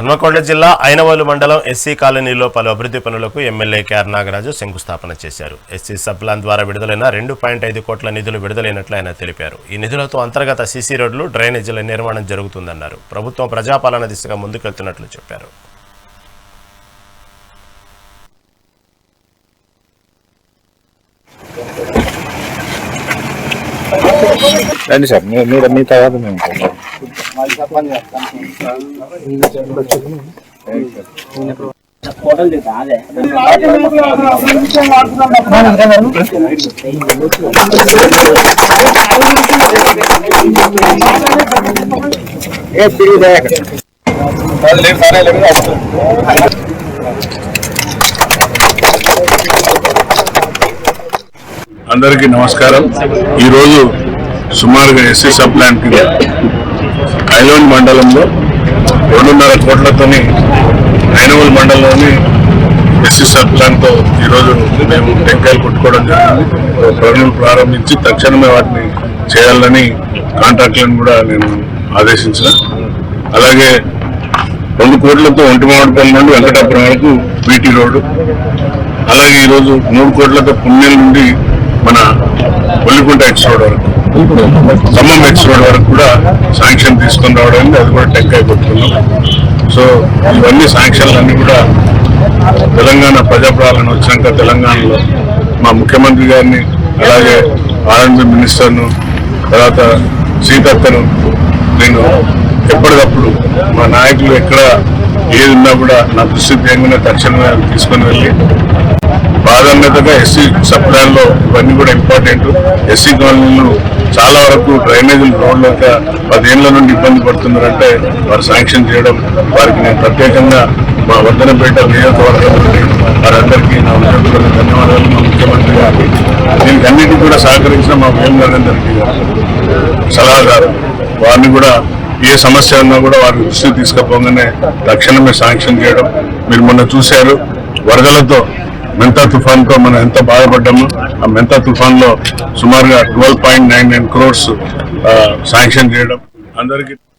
హన్మకొండ జిల్లా ఐనవోలు మండలం ఎస్సీ కాలనీలో పలు అభివృద్ధి పనులకు ఎమ్మెల్యే కేఆర్ నాగరాజు శంకుస్థాపన చేశారు. ఎస్సీ సబ్లాన్ ద్వారా విడుదలైన రెండు పాయింట్ ఐదు కోట్ల నిధులు విడుదలైనట్లు ఆయన తెలిపారు. ఈ నిధులతో అంతర్గత సీసీ రోడ్లు డ్రైనేజీల నిర్మాణం జరుగుతుందన్నారు. ప్రభుత్వం ప్రజాపాలన దిశగా ముందుకెళ్తున్నట్లు చెప్పారు. రండి సార్ మీరు మీ తర్వాత మేము ఉంటాం. ఏ లేదు లేదు అందరికీ నమస్కారం ఈరోజు సుమారుగా ఎస్సీ సబ్ ప్లాన్ కింద ఐలోన్ మండలంలో రెండున్నర కోట్లతోని ఐనవల్ మండలంలోని ఎస్సీ సబ్ ప్లాన్తో ఈరోజు మేము టెంకాయలు కొట్టుకోవడం జరిగింది. పనులు ప్రారంభించి తక్షణమే వాటిని చేయాలని కాంట్రాక్టులను కూడా నేను ఆదేశించిన. అలాగే రెండు కోట్లతో ఒంటిమామిడిపల్లి నుండి వెంకటాపురం వరకు బీటీ రోడ్డు. అలాగే ఈరోజు మూడు కోట్లతో పుణ్యం నుండి మన పొల్లికుంట ఎక్స్ రోడ్ వరకు. ఖమ్మం ఎక్స్ రోడ్ వరకు కూడా శాంక్షన్ తీసుకొని రావడం అది కూడా టెక్ అయిపోతున్నాం సో ఇవన్నీ శాంక్షన్లు కూడా తెలంగాణ ప్రజాపాలన వచ్చాక తెలంగాణలో మా ముఖ్యమంత్రి గారిని అలాగే ఆర్ఎండ్బి మినిస్టర్ను తర్వాత సీతక్కను నేను ఎప్పటికప్పుడు మా నాయకులు ఎక్కడ ఏది ఉన్నా కూడా నా దృష్టి తేంగిన తక్షణమే తీసుకొని వెళ్ళి ప్రాధాన్యతగా ఎస్సీ సప్లైన్లో ఇవన్నీ కూడా ఇంపార్టెంట్. ఎస్సీ కాలనీలు చాలా వరకు డ్రైనేజీలు రోడ్లు లేక పదేళ్ళ నుండి ఇబ్బంది పడుతున్నారంటే వారు శాంక్షన్ చేయడం వారికి నేను ప్రత్యేకంగా మా వర్ధనపేట నియోజకవర్గం నుండి వారందరికీ నా ఉద్యోగులకు ధన్యవాదాలు. మా ముఖ్యమంత్రి గారికి దీనికి అన్నిటి కూడా సహకరించిన మా వేం నరేందర్కి సలహాదారు వారిని కూడా ఏ సమస్య ఉన్నా కూడా వారి దృష్టికి తీసుకుపోగానే తక్షణమే శాంక్షన్ చేయడం మీరు మొన్న చూశారు. వరదలతో మెంతా తుఫాన్తో మనం ఎంత బాధపడ్డామో ఆ మెంతా తుఫాన్లో సుమారుగా twelve point nine nine crores sanction చేయడం అందరికీ